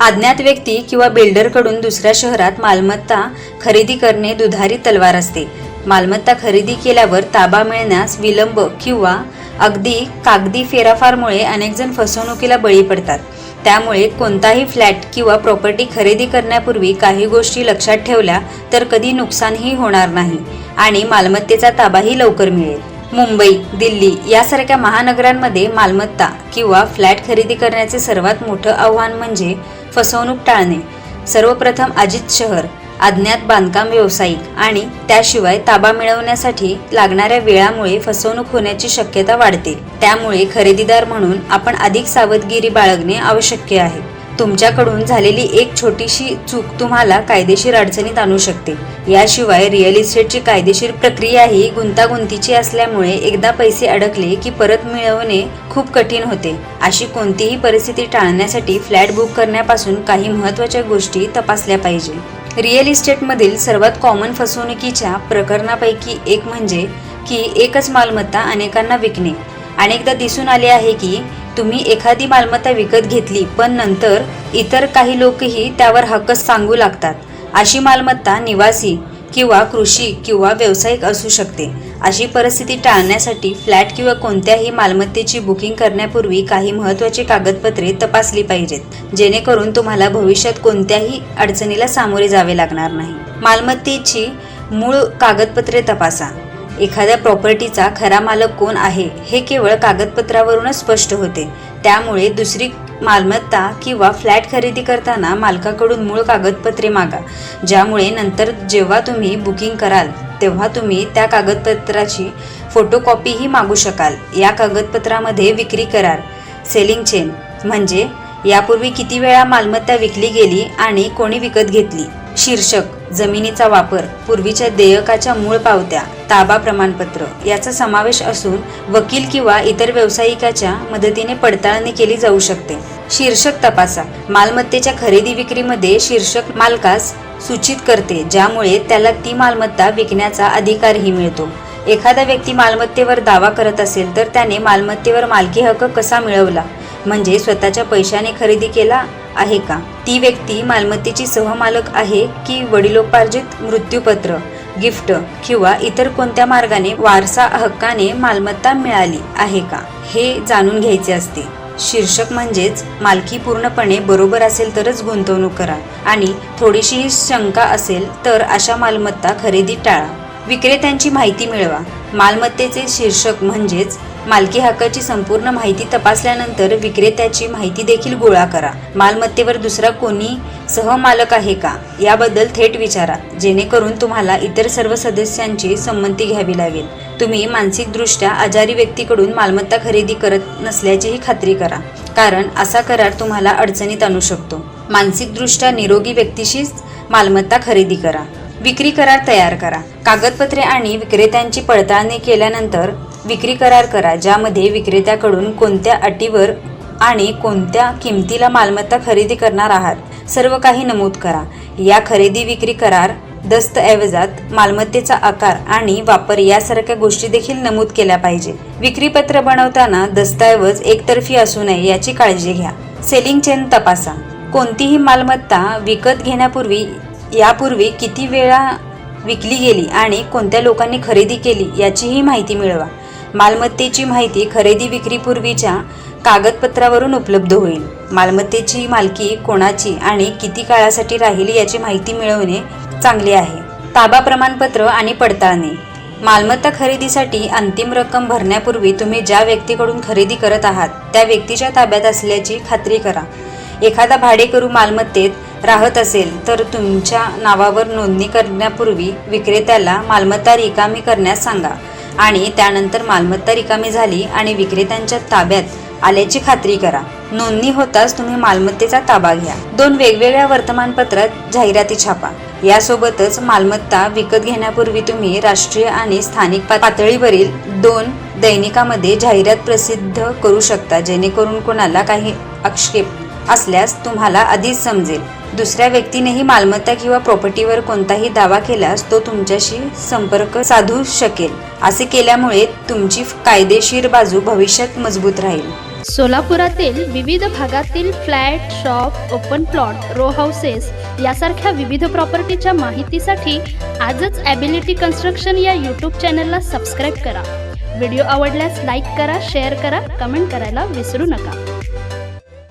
अज्ञात व्यक्ती किंवा बिल्डरकडून दुसऱ्या शहरात मालमत्ता खरेदी करणे दुधारी तलवार असते. मालमत्ता खरेदी केल्यावर ताबा मिळण्यास विलंब किंवा अगदी कागदी फेराफारमुळे अनेकजण फसवणुकीला बळी पडतात. त्यामुळे कोणताही फ्लॅट किंवा प्रॉपर्टी खरेदी करण्यापूर्वी काही गोष्टी लक्षात ठेवल्या तर कधी नुकसानही होणार नाही आणि मालमत्तेचा ताबाही लवकर मिळेल. मुंबई दिल्ली यासारख्या महानगरांमध्ये मालमत्ता किंवा फ्लॅट खरेदी करण्याचे सर्वात मोठं आव्हान म्हणजे फसवणूक टाळणे. सर्वप्रथम अजित शहर अज्ञात बांधकाम व्यावसायिक आणि त्याशिवाय ताबा मिळवण्यासाठी लागणाऱ्या वेळामुळे फसवणूक होण्याची शक्यता वाढते. त्यामुळे खरेदीदार म्हणून आपण अधिक सावधगिरी बाळगणे आवश्यक आहे. तुमच्याकडून झालेली एक छोटीशी चूक तुम्हाला कायदेशीर अडचणीत आणू शकते. याशिवाय रिअल इस्टेटची कायदेशीर प्रक्रिया ही गुंतागुंतीची असल्यामुळे एकदा पैसे अडकले की परत मिळवणे खूप कठीण होते. अशी कोणतीही परिस्थिती टाळण्यासाठी फ्लॅट बुक करण्यापासून काही महत्त्वाच्या गोष्टी तपासल्या पाहिजे. रिअल इस्टेटमधील सर्वात कॉमन फसवणुकीच्या प्रकरणापैकी एक म्हणजे की एकच मालमत्ता अनेकांना विकणे. अनेकदा दिसून आले आहे की तुम्ही एखादी मालमत्ता विकत घेतली पण नंतर इतर काही लोकही त्यावर हक्क सांगू लागतात. अशी मालमत्ता निवासी किंवा कृषी किंवा व्यावसायिक असू शकते. अशी परिस्थिती टाळण्यासाठी फ्लॅट किंवा कोणत्याही मालमत्तेची बुकिंग करण्यापूर्वी काही महत्त्वाची कागदपत्रे तपासली पाहिजेत जेणेकरून तुम्हाला भविष्यात कोणत्याही अडचणीला सामोरे जावे लागणार नाही. मालमत्तेची मूळ कागदपत्रे तपासा. एखाद्या प्रॉपर्टीचा खरा मालक कोण आहे हे केवळ कागदपत्रावरूनच स्पष्ट होते. त्यामुळे दुसरी मालमत्ता किंवा फ्लॅट खरेदी करताना मालकाकडून मूळ कागदपत्रे मागा ज्यामुळे नंतर जेव्हा तुम्ही बुकिंग कराल तेव्हा तुम्ही त्या कागदपत्राची फोटोकॉपीही मागू शकाल. या कागदपत्रामध्ये विक्री करार सेलिंग चेन म्हणजे यापूर्वी किती वेळा मालमत्ता विकली गेली आणि कोणी विकत घेतली? शीर्षक जमिनीचा वापर पूर्वीच्या देयकाच्या मूळ पावत्या ताबा प्रमाणपत्र याचा समावेश असून वकील किंवा इतर व्यावसायिकाच्या मदतीने पडताळणी केली जाऊ शकते. शीर्षक तपासा. मालमत्तेच्या खरेदी विक्रीमध्ये शीर्षक मालकास सूचित करते ज्यामुळे त्याला ती मालमत्ता विकण्याचा अधिकारही मिळतो. एखादा व्यक्ती मालमत्तेवर दावा करत असेल तर त्याने मालमत्तेवर मालकी हक्क कसा मिळवला? म्हणजे स्वतःच्या पैशाने खरेदी केला आहे का? ती व्यक्ती मालमत्तेची सहमालक आहे की वडिलोपार्जित मृत्यूपत्र गिफ्ट किंवा इतर कोणत्या मार्गाने वारसा हक्काने मालमत्ता मिळाली आहे का हे जाणून घ्यायचे असते. शीर्षक म्हणजेच मालकी पूर्णपणे बरोबर असेल तरच गुंतवणूक करा आणि थोडीशीही शंका असेल तर अशा मालमत्ता खरेदी टाळा. विक्रेत्यांची माहिती मिळवा. मालमत्तेचे शीर्षक म्हणजेच मालकी हक्काची संपूर्ण माहिती तपासल्यानंतर विक्रेत्याची माहिती देखील गोळा करा. मालमत्तेवर दुसरा कोणी सहमालक आहे का? याबद्दल थेट विचारा. जेणेकरून तुम्हाला इतर सर्व सदस्यांची संमती घ्यावी लागेल. तुम्ही मानसिकदृष्ट्या आजारी व्यक्तीकडून मालमत्ता खरेदी करत नसल्याचीही खात्री करा. कारण असा करार तुम्हाला अडचणीत आणू शकतो. मानसिकदृष्ट्या निरोगी व्यक्तीशीच मालमत्ता खरेदी करा. विक्री करार तयार करा. कागदपत्रे आणि विक्रेत्यांची पडताळणी केल्यानंतर विक्री करार करा ज्यामध्ये विक्रेत्याकडून कोणत्या अटीवर आणि कोणत्या किमतीला मालमत्ता खरेदी करणार आहात सर्व काही नमूद करा. या खरेदी विक्री करार दस्तऐवजात मालमत्तेचा आकार आणि वापर यासारख्या गोष्टी देखील नमूद केल्या पाहिजे. विक्रीपत्र बनवताना दस्तऐवज एकतर्फी असू नये याची काळजी घ्या. सेलिंग चेन तपासा. कोणतीही मालमत्ता विकत घेण्यापूर्वी यापूर्वी किती वेळा विकली गेली आणि कोणत्या लोकांनी खरेदी केली याचीही माहिती मिळवा. मालमत्तेची माहिती खरेदी विक्रीपूर्वीच्या कागदपत्रावरून उपलब्ध होईल. मालमत्तेची मालकी कोणाची आणि किती काळासाठी राहिली याची माहिती मिळवणे चांगले आहे. ताबा प्रमाणपत्र आणि पडताळणी. मालमत्ता खरेदीसाठी अंतिम रक्कम भरण्यापूर्वी तुम्ही ज्या व्यक्तीकडून खरेदी करत आहात त्या व्यक्तीच्या ताब्यात असल्याची खात्री करा. एखादा भाडेकरू मालमत्तेत राहत असेल तर तुमच्या नावावर नोंदणी करण्यापूर्वी विक्रेत्याला मालमत्ता रिकामी करण्यास सांगा. आणि त्यानंतर मालमत्ता रिकामी झाली आणि विक्रेत्यांच्या ताब्यात आल्याची खात्री करा. नोंदणी होताच तुम्ही मालमत्तेचा ताबा घ्या. दोन वेगवेगळ्या वर्तमानपत्रात जाहिराती छापा. यासोबतच मालमत्ता विकत घेण्यापूर्वी तुम्ही राष्ट्रीय आणि स्थानिक पातळीवरील दोन दैनिकामध्ये जाहिरात प्रसिद्ध करू शकता जेणेकरून कोणाला काही आक्षेप असल्यास तुम्हाला आधीच समजेल. दुसऱ्या व्यक्तीनेही मालमत्ता किंवा प्रॉपर्टीवर कोणताही दावा केल्यास तो तुमच्याशी संपर्क साधू शकेल. असे केल्यामुळे तुमची कायदेशीर बाजू भविष्यात मजबूत राहील. सोलापुरातील विविध भागातील flat shop open plot row houses यासारख्या विविध प्रॉपर्टीच्या माहितीसाठी आजच ॲबिलिटी कन्स्ट्रक्शन या यूट्यूब चॅनलला सबस्क्राईब करा. व्हिडिओ आवडल्यास लाईक करा शेअर करा कमेंट करायला विसरू नका.